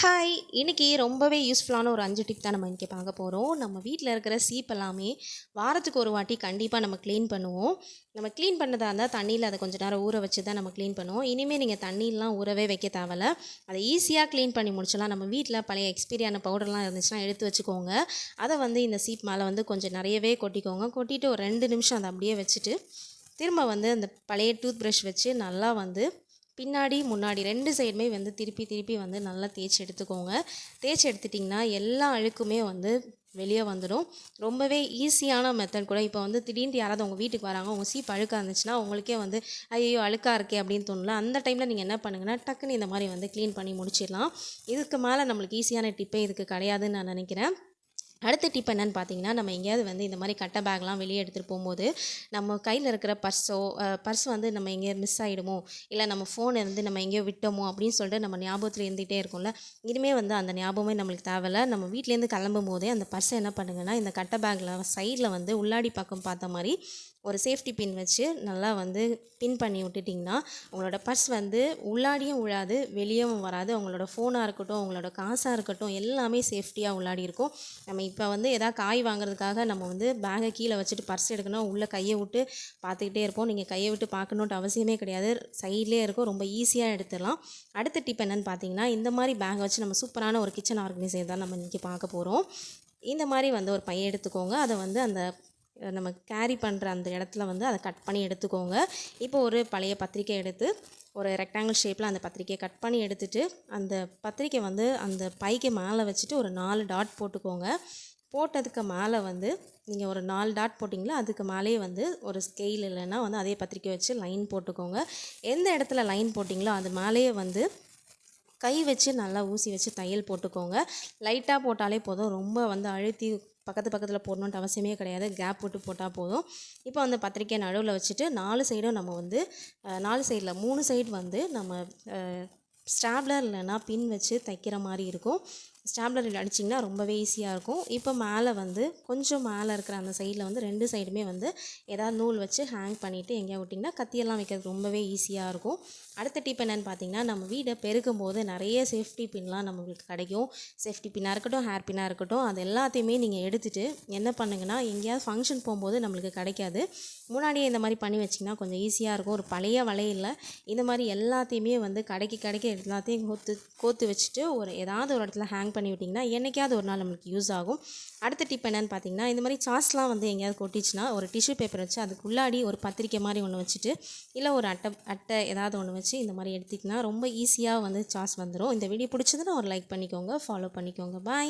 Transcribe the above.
Hi இன்றைக்கி ரொம்பவே யூஸ்ஃபுல்லான ஒரு அஞ்சு டிப் தான் நம்ம இன்றைக்கி பார்க்க போகிறோம் நம்ம வீட்டில் இருக்கிற சீப் எல்லாமே வாரத்துக்கு ஒரு வாட்டி கண்டிப்பாக நம்ம க்ளீன் பண்ணுவோம். நம்ம க்ளீன் பண்ணதாக இருந்தால் தண்ணியில் அதை கொஞ்சம் நேரம் ஊற வச்சு தான் நம்ம க்ளீன் பண்ணுவோம். இனிமேல் நீங்கள் தண்ணியெலாம் ஊறவே வைக்க தேவையில்ல. அதை ஈஸியாக க்ளீன் பண்ணி முடிச்சலாம் நம்ம வீட்டில் பழைய எக்ஸ்பீரியான பவுடர்லாம் இருந்துச்சுன்னா எடுத்து வச்சுக்கோங்க. அதை வந்து இந்த சீப் மேலே வந்து கொஞ்சம் நிறையவே கொட்டிக்கோங்க. கொட்டிட்டு ஒரு ரெண்டு நிமிஷம் அதை அப்படியே வச்சுட்டு திரும்ப வந்து அந்த பழைய டூத் ப்ரஷ் வச்சு நல்லா வந்து பின்னாடி முன்னாடி ரெண்டு சைடுமே வந்து திருப்பி திருப்பி வந்து நல்லா தேய்ச்சி எடுத்துக்கோங்க. தேய்ச்சி எடுத்துட்டிங்கன்னா எல்லா அழுக்குமே வந்து வெளியே வந்துடும். ரொம்பவே ஈஸியான மெத்தட் கூட. இப்போ வந்து திடீர்னு யாராவது உங்கள் வீட்டுக்கு வராங்க உங்கள் சீப் அழுக்காக இருந்துச்சுன்னா உங்களுக்கே வந்து ஐயோ அழுக்காக இருக்கே அப்படின்னு தோணல அந்த டைமில் நீங்கள் என்ன பண்ணுங்கன்னா டக்குன்னு இந்த மாதிரி வந்து க்ளீன் பண்ணி முடிச்சிடலாம். இதுக்கு மேலே நம்மளுக்கு ஈஸியான டிப்பே இதுக்கு கிடையாதுன்னு நான் நினைக்கிறேன். அடுத்த டிப் என்னென்னு பார்த்தீங்கன்னா நம்ம எங்கேயாவது வந்து இந்த மாதிரி கட்டை பேக்லாம் வெளியே எடுத்துகிட்டு போகும்போது நம்ம கையில் இருக்கிற பர்ஸோ பர்ஸ் வந்து நம்ம எங்கேயோ மிஸ் ஆகிடுமோ இல்லை நம்ம ஃபோனை வந்து நம்ம எங்கேயோ விட்டோமோ அப்படின்னு சொல்லிட்டு நம்ம ஞாபகத்தில் இருந்துகிட்டே இருக்கும்ல இனிமேல் வந்து அந்த ஞாபகமே நம்மளுக்கு தேவையில்ல. நம்ம வீட்லேருந்து கிளம்பும் போதே அந்த பர்ஸை என்ன பண்ணுங்கன்னா இந்த கட்டை பேக்கில் சைடில் வந்து உள்ளாடி பக்கம் பார்த்த மாதிரி ஒரு சேஃப்டி பின் வச்சு நல்லா வந்து பின் பண்ணி விட்டுட்டிங்கன்னா உங்களோட பர்ஸ் வந்து உள்ளாடியும் விழாது வெளியேவும் வராது. உங்களோட ஃபோனாக இருக்கட்டும் உங்களோட காசாக இருக்கட்டும் எல்லாமே சேஃப்டியாக உள்ளாடி இருக்கும். நம்ம இப்போ வந்து எதாவது காய் வாங்குறதுக்காக நம்ம வந்து பேகை கீழே வச்சுட்டு பர்ஸ் எடுக்கணும். உள்ளே கையை விட்டு பார்த்துக்கிட்டே இருப்போம். நீங்கள் கையை விட்டு பார்க்கணுன்ட்டு அவசியமே கிடையாது. சைட்லேயே இருக்கும். ரொம்ப ஈஸியாக எடுத்துடலாம். அடுத்த டிப் என்னென்னு பார்த்தீங்கன்னா இந்த மாதிரி பேக் வச்சு நம்ம சூப்பரான ஒரு கிச்சன் ஆர்கனைசர் தான் நம்ம இன்றைக்கி பார்க்க போகிறோம் இந்த மாதிரி வந்து ஒரு பையன் எடுத்துக்கோங்க. அதை வந்து அந்த நம்ம கேரி பண்ணுற அந்த இடத்துல வந்து அதை கட் பண்ணி எடுத்துக்கோங்க. இப்போ ஒரு பழைய பத்திரிக்கை எடுத்து ஒரு ரெக்டாங்கிள் ஷேப்பில் அந்த பத்திரிக்கையை கட் பண்ணி எடுத்துகிட்டு அந்த பத்திரிக்கை வந்து அந்த பைக்கு மேலே வச்சுட்டு ஒரு நாலு டாட் போட்டுக்கோங்க. போட்டதுக்கு மேலே வந்து நீங்கள் ஒரு நாலு டாட் போட்டிங்களா அதுக்கு மேலேயே வந்து ஒரு ஸ்கெயில் இல்லைன்னா வந்து அதே பத்திரிக்கை வச்சு லைன் போட்டுக்கோங்க. எந்த இடத்துல லைன் போட்டிங்களோ அது மேலேயே வந்து கை வச்சு நல்லா ஊசி வச்சு தையல் போட்டுக்கோங்க. லைட்டாக போட்டாலே போதும். ரொம்ப வந்து அழுத்தி பக்கத்து பக்கத்தில் போடணுன்ட்டு அவசியமே கிடையாது. கேப் விட்டு போட்டால் போதும். இப்போ அந்த பத்திரிக்கை நடுவில் வச்சுட்டு நாலு சைடும் நம்ம வந்து நாலு சைடில் மூணு சைடு வந்து நம்ம ஸ்டாப்லர் இல்லைன்னா பின் வச்சு தைக்கிற மாதிரி இருக்கும். ஸ்டாப்லர் அடிச்சிங்கன்னா ரொம்பவே ஈஸியாக இருக்கும். இப்போ மேலே வந்து கொஞ்சம் மேலே இருக்கிற அந்த சைடில் வந்து ரெண்டு சைடுமே வந்து ஏதாவது நூல் வச்சு ஹேங் பண்ணிவிட்டு எங்கேயா விட்டிங்கன்னா கத்தியெல்லாம் வைக்கிறது ரொம்பவே ஈஸியாக இருக்கும். அடுத்த டிப் என்னென்னு பார்த்தீங்கன்னா நம்ம வீடை பெருக்கும் போது நிறைய சேஃப்டி பின்லாம் நம்மளுக்கு கிடைக்கும். சேஃப்டி பின்னாக இருக்கட்டும் ஹேர் பின்னாக இருக்கட்டும் அது எல்லாத்தையுமே நீங்கள் எடுத்துகிட்டு என்ன பண்ணுங்கன்னா எங்கேயாவது ஃபங்க்ஷன் போகும்போது நம்மளுக்கு கிடைக்காது. முன்னாடியே இந்த மாதிரி பண்ணி வச்சிங்கன்னா கொஞ்சம் ஈஸியாக இருக்கும். ஒரு பழைய வலையில் இந்த மாதிரி எல்லாத்தையுமே வந்து கடைக்கு கடைக்கு எல்லாத்தையும் கோத்து கோத்து வச்சுட்டு ஒரு ஏதாவது ஒரு இடத்துல ஹேங் பண்ணி விட்டிங்கன்னா என்றைக்காவது ஒரு நாள் நம்மளுக்கு யூஸ் ஆகும். அடுத்த டிப் என்னென்னு பார்த்தீங்கன்னா இந்த மாதிரி சாஸ்லாம் வந்து எங்கேயாவது கொட்டிச்சுன்னா ஒரு டிஷ்யூ பேப்பர் வச்சு அதுக்குள்ளாடி ஒரு பத்திரிக்கை மாதிரி ஒன்று வச்சுட்டு இல்லை ஒரு அட்டை அட்டை ஏதாவது ஒன்று வச்சு இந்த மாதிரி எடுத்திங்கன்னா ரொம்ப ஈஸியாக வந்து சாஸ் வந்துடும் இந்த வீடியோ பிடிச்சதுன்னா ஒரு லைக் பண்ணிக்கோங்க ஃபாலோ பண்ணிக்கோங்க. பாய்